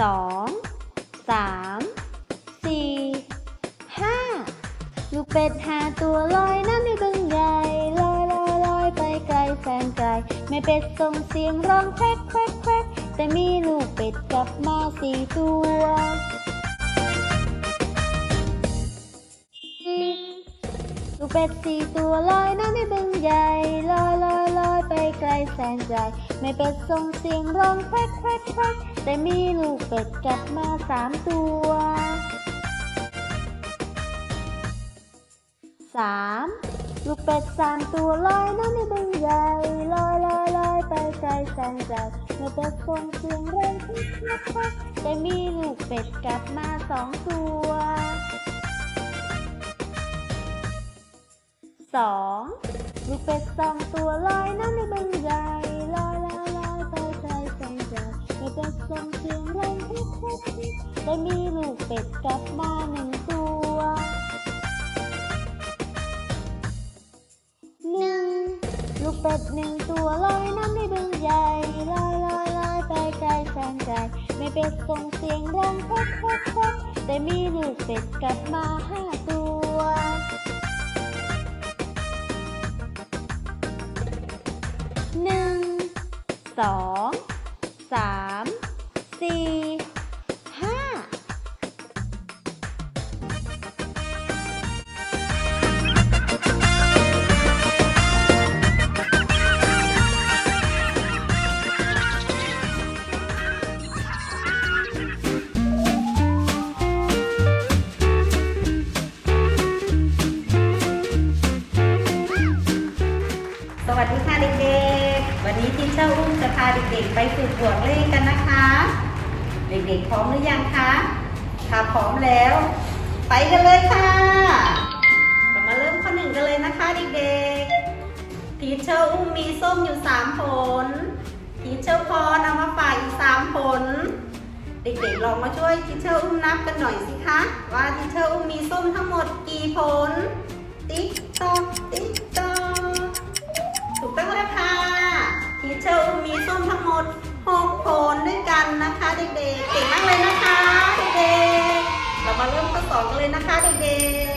สองสามสี่ห้าลูกเป็ดหาตัวลอยน้ำอยู่บึงใหญ่ลอยลอยลอยไปไกลแสนไกลแม่เป็ดส่งเสียงร้องแควกแควกแควกแต่มีลูกเป็ดกลับมาสี่ตัว เป็ดสี่ตัวลอยน้ำในบึงใหญ่ลอยลอยลอยไปไกลแสนไกลไม่เป็ดส่งเสียงร้องแควกแควกแควกแต่มีลูกเป็ดกลับมาสามตัวสามลูกเป็ดสามตัวลอยน้ำในบึงใหญ่ลอยลอยลอยไปไกลแสนไกลไม่เป็ดส่งเสียงร้องแควกแควกแควกแต่มีลูกเป็ดกลับมาสองตัว สองลูกเป็ดสองตัวลอยน้ำในบึงใหญ่ลอยแลอยลอยไปไกลแสนไกลลูกเป็ดส่งเสียงร้องคุกคุกคุกแต่มีลูกเป็ดกลับมาหนึ่งตัวหนึ่งลูกเป็ดหนึ่งตัวลอยน้ำในบึงใหญ่ลอยลอยลอยไปไกลแสนไกลไม่เป็ดส่งเสียงร้องคุกคุกคุกแต่มีลูกเป็ดกลับมาห้าตัว สองสามสี่ห้าสวัสดีค่ะเด็ก เชอร์อุ้มจะพาเด็กๆ ไปฝึกบวกเลขกันนะคะ เด็กๆพร้อมหรือยังคะถ้าพร้อมแล้ว ไปกันเลยค่ะเรามาเริ่มข้อหนึ่งกันเลยนะคะเด็กๆทีเชอร์อุ้มมีส้มอยู่สามผลทีเชอร์พรเอามาฝากอีกสามผล เด็กๆลองมาช่วยทีเชอร์อุ้มนับกันหน่อยสิคะ ว่าทีเชอร์อุ้มมีส้มทั้งหมดกี่ผล ติ๊กตอก ด6ผลด้วยกันนะคะเด็กๆ เก่งมากเลยนะคะเด็กๆ เรามาเริ่มข้อสองกันเลยนะคะเด็ก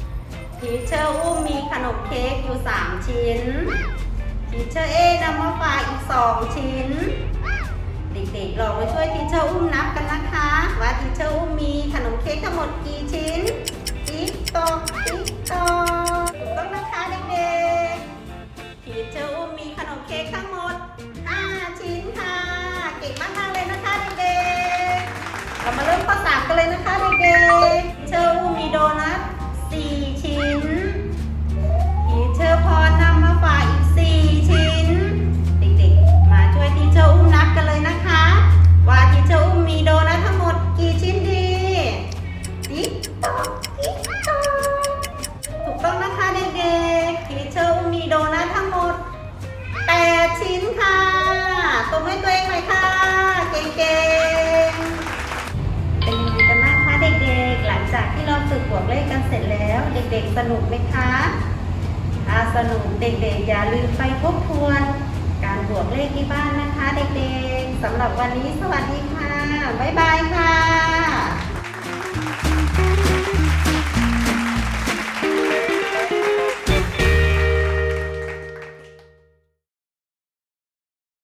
ๆ ทีเชอร์อุ้มมีขนมเค้กอยู่ 3 ชิ้น ทีเชอร์เอนำมาฝากอีก 2 ชิ้น เด็กๆลองมาช่วยทีเชอร์อุ้มนับกันนะคะ ว่าทีเชอร์อุ้มมีขนมเค้กทั้งหมดกี่ชิ้น ติ๊กตอก เรามาเริ่มข้อสามกันเลยนะคะเด็กๆเชอร์อุ้มีโดนัท4ชิ้นทีเชอร์พรนำมาฝากอีก4ชิ้น เด็กๆ มาช่วยทีเชอร์อุ้มนับกันเลยนะคะ ว่าทีเชอร์อุ้มมีโดนัททั้งหมดกี่ชิ้นดีติ๊กติ๊กถูกต้องนะคะเด็กๆทีเชอร์มีโดนัททั้งหมด8ชิ้นค่ะตบให้ตัวเองากที่เราฝึกบวกเลขกันเสร็จแล้ว เด็กๆสนุกไหมคะอาสนุกเด็กๆ อย่าลืมไปทบทวน การบวกเลขที่บ้านนะคะ เด็กๆสำหรับวันนี้สวัสดีค่ะ บ๊ายบายค่ะ